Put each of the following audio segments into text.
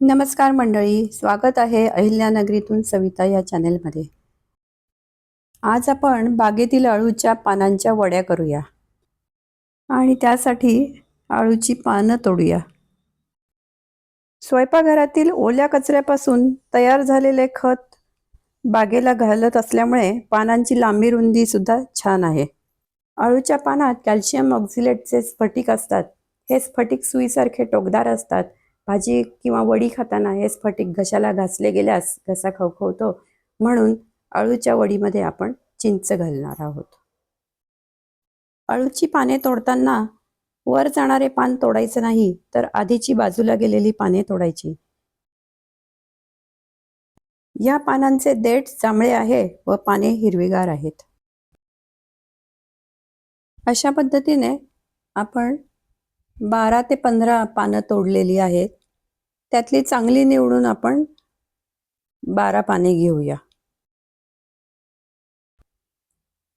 नमस्कार मंडळी स्वागत आहे अहिल्यानगरीतून सविता या चॅनेलमध्ये. आज आपण बागेतील अळूच्या पानांच्या वड्या करूया आणि त्यासाठी अळूची पानं तोडूया. स्वयंपाकघरातील ओल्या कचऱ्यापासून तयार झालेले खत बागेला घालत असल्यामुळे पानांची लांबी रुंदी सुद्धा छान आहे. अळूच्या पानात कॅल्शियम ऑक्झिलेटचे स्फटिक असतात. हे स्फटिक सुईसारखे टोकदार असतात. भाजी किंवा वडी खाताना हे स्फटिक घशाला घासले गेल्यास घसा खवखवतो. म्हणून अळूच्या वडीमध्ये आपण चिंच घालणार आहोत. अळूची पाने तोडताना वर जाणारे पान तोडायचं नाही तर आधीची बाजूला गेलेली पाने तोडायची. या पानांचे देठ जांभळे आहे व पाने हिरवीगार आहेत. अशा पद्धतीने आपण बारा ते पंधरा पानं तोडलेली आहेत. त्यातली चांगली निवडून आपण बारा पाने घेऊया.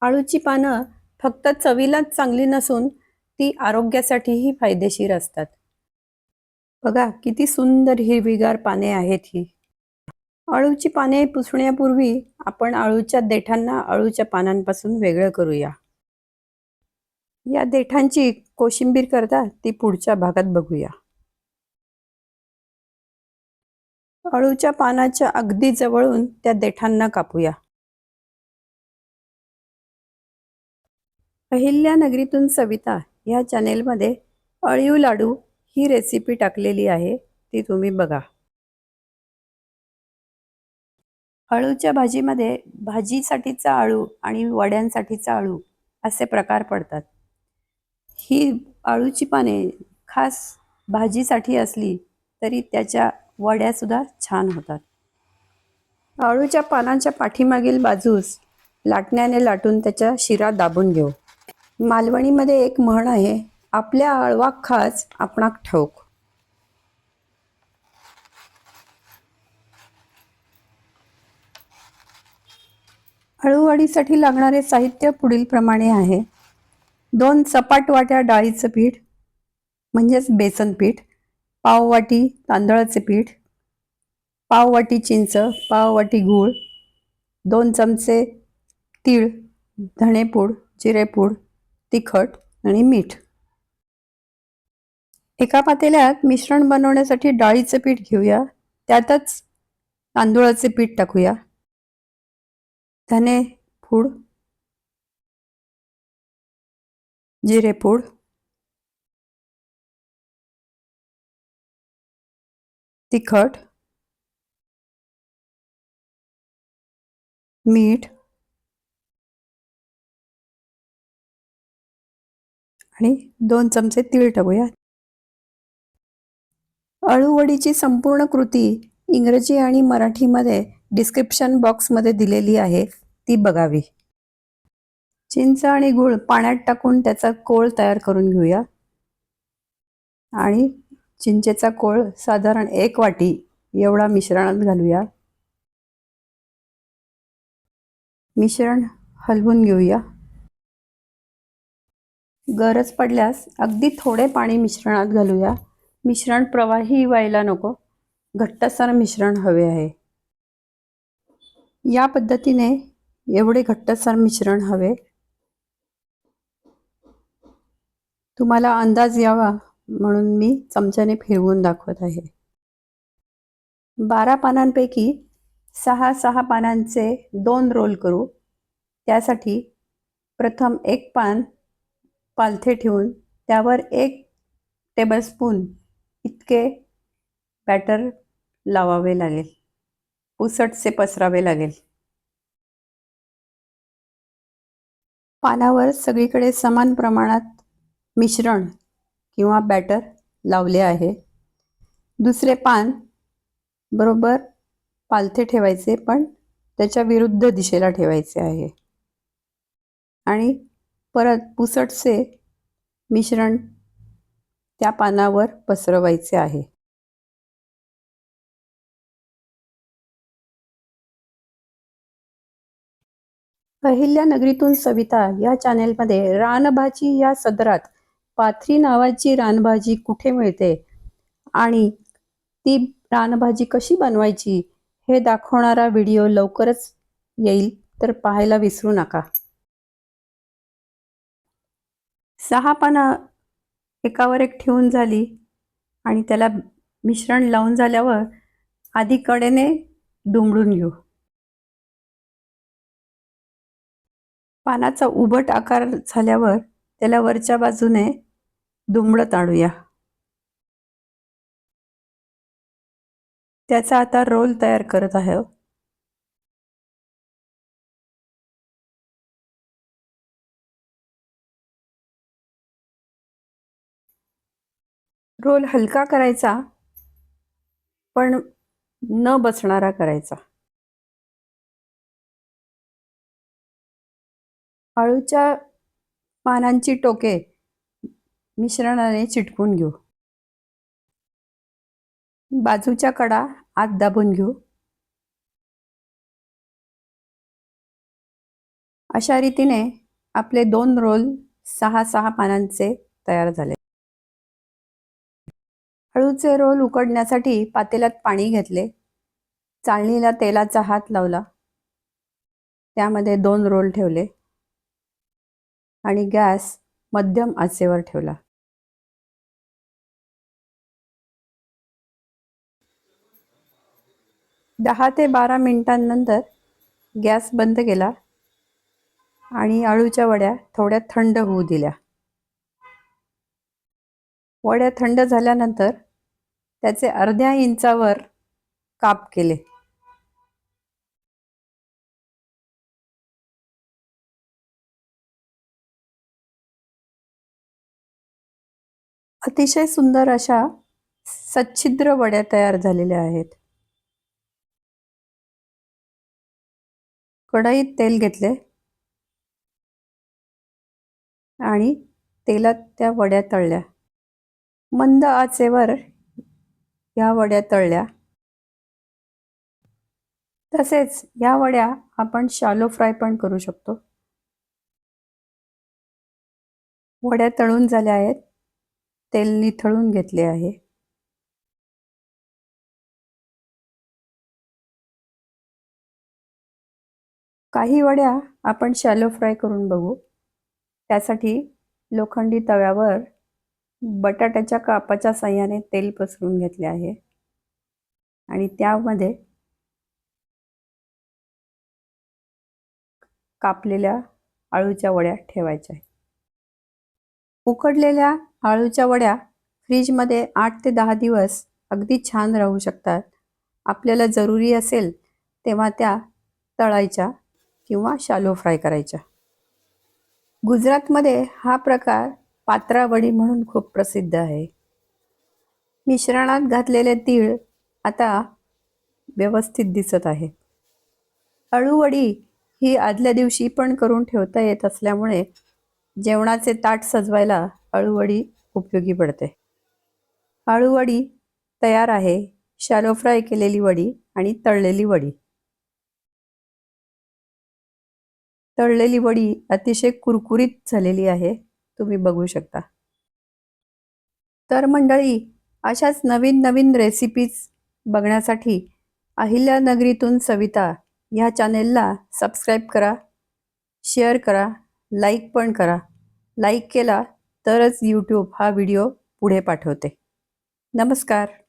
आळूची पानं फक्त चवीलाच चांगली नसून ती आरोग्यासाठीही फायदेशीर असतात. बघा किती सुंदर हिरवीगार पाने आहेत ही. अळूची पाने पुसण्यापूर्वी आपण अळूच्या देठांना अळूच्या पानांपासून वेगळं करूया. या देठांची कोशिंबीर करता ती पुढच्या भागात बघूया. अळूच्या पानाच्या अगदी जवळून त्या देठांना कापूया. अहिल्या नगरीतून सविता ह्या चॅनेलमध्ये अळीव लाडू ही रेसिपी टाकलेली आहे ती तुम्ही बघा. अळूच्या भाजीमध्ये भाजीसाठीचा अळू आणि वड्यांसाठीचा अळू असे प्रकार पडतात. ही अळूची पाने खास भाजीसाठी असली तरी त्याच्या वड्यासुद्धा छान होतात. आळूच्या पानांच्या पाठीमागील बाजूस लाटण्याने लाटून त्याच्या शिरा दाबून घेऊ. मालवणीमध्ये एक म्हण आहे आपल्या आळवा खास आपणाक ठाऊक. अळूवडीसाठी लागणारे साहित्य पुढीलप्रमाणे आहे. दोन सपाट वाट्या डाळीचं पीठ म्हणजेच बेसन पीठ पाववाटी तांदळाचे पीठ पाववाटी चिंच पाववाटी गूळ दोन चमचे तीळ धणेपूड जिरेपूड तिखट आणि मीठ. एका पातेल्यात मिश्रण बनवण्यासाठी डाळीचं पीठ घेऊया. त्यातच तांदूळाचे पीठ टाकूया. धने पूड जिरेपूड तिखट मीठ आणि दोन चमचे तीळ टाकूया. अळूवडीची संपूर्ण कृती इंग्रजी आणि मराठीमध्ये डिस्क्रिप्शन बॉक्समध्ये दिलेली आहे. ती बघावी. चिंच आणि गूळ पाण्यात टाकून त्याचा कोळ तयार करून घेऊया. आणि चिंचेचा कोळ साधारण एक वाटी एवढा मिश्रणात घालूया. मिश्रण हलवून घेऊया. गरज पडल्यास अगदी थोडे पाणी मिश्रणात घालूया. मिश्रण प्रवाही व्हायला नको. घट्टसर मिश्रण हवे आहे. या पद्धतीने एवढे घट्टसर मिश्रण हवे. तुम्हाला अंदाज यावा म्हणून मी चमच्याने फिरवून दाखवत आहे. बारा पानांपैकी सहा सहा पानांचे दोन रोल करू. त्यासाठी प्रथम एक पान पालथे ठेवून त्यावर एक टेबलस्पून इतके बॅटर लावावे लागेल. पुसटसे पसरावे लागेल. पानावर सगळीकडे समान प्रमाणात मिश्रण किंवा बॅटर लावले आहे. दुसरे पान बरोबर पालथे ठेवायचे पण त्याच्या विरुद्ध दिशेला ठेवायचे आहे. आणि परत पुसटचे मिश्रण त्या पानावर पसरवायचे आहे. अहिल्या नगरीतून सविता या चॅनेलमध्ये रानभाची या सदरात पाथरी नावाची रानभाजी कुठे मिळते? आणि ती रानभाजी कशी बनवायची? हे दाखवणारा व्हिडिओ लवकरच येईल तर पाहायला विसरू नका. सहा पानं एकावर एक ठेवून झाली आणि त्याला मिश्रण लावून झाल्यावर आधी कडेने दुमडून घेऊ. पानाचा उबट आकार झाल्यावर त्याला वरच्या बाजूने दुमडत आणूया त्याचा आता रोल तयार करत आहे हो. रोल हलका करायचा पण न बसणारा करायचा. अळूच्या पानांची टोके मिश्रणाने चिटकून घेऊ. बाजूच्या कडा आत दाबून घेऊ. अशा रीतीने आपले दोन रोल सहा सहा पानांचे तयार झाले. हळूचे रोल उकडण्यासाठी पातेल्यात पाणी घेतले. चाळणीला तेलाचा हात लावला. त्यामध्ये दोन रोल ठेवले. आणि गॅस मध्यम आचेवर ठेवला. दहा ते बारा मिनिटांनंतर गॅस बंद केला आणि आळूच्या वड्या थोड्या थंड होऊ दिल्या. वड्या थंड झाल्यानंतर त्याचे अर्ध्या इंचावर काप केले. अतिशय सुंदर अशा सच्छिद्र वड्या तयार झालेल्या आहेत. कढईत तेल घेतले. आणि तेलात त्या वड्या तळल्या. मंद आचेवर या वड्या तळल्या. तसेच या वड्या आपण शालो फ्राय पण करू शकतो. वड्या तळून झाल्या आहेत. तेल निथळून घेतले आहे. काही वड्या आपण शॅलो फ्राय करून बघू. त्यासाठी लोखंडी तव्यावर बटाट्याच्या कापाच्या साह्याने तेल पसरून घेतले आहे. आणि त्यामध्ये कापलेल्या आळूच्या वड्या ठेवायच्या उकडलेल्या आळूच्या वड्या फ्रीजमध्ये आठ ते दहा दिवस अगदी छान राहू शकतात. आपल्याला जरुरी असेल तेव्हा त्या तळायच्या किंवा शालो फ्राय करायच्या. गुजरातमध्ये हा प्रकार पात्रावडी म्हणून खूप प्रसिद्ध आहे. मिश्रणात घातलेले तीळ आता व्यवस्थित दिसत आहे. अळूवडी ही आदल्या दिवशी पण करून ठेवता येत असल्यामुळे जेवणाचे ताट सजवायला अळूवडी उपयोगी पडते. अळूवडी तयार आहे. शॅलो फ्राय केलेली वडी आणि तळलेली वडी. तळलेली वडी अतिशय कुरकुरीत झालेली आहे. तुम्ही बघू शकता. तर मंडळी अशाच नवीन नवीन रेसिपीज बघण्यासाठी अहिल्या नगरीतून सविता ह्या चॅनेलला सबस्क्राईब करा शेअर करा लाईक पण करा. लाईक केला तरच यूट्यूब हा व्हिडिओ पुढे पाठवते. नमस्कार.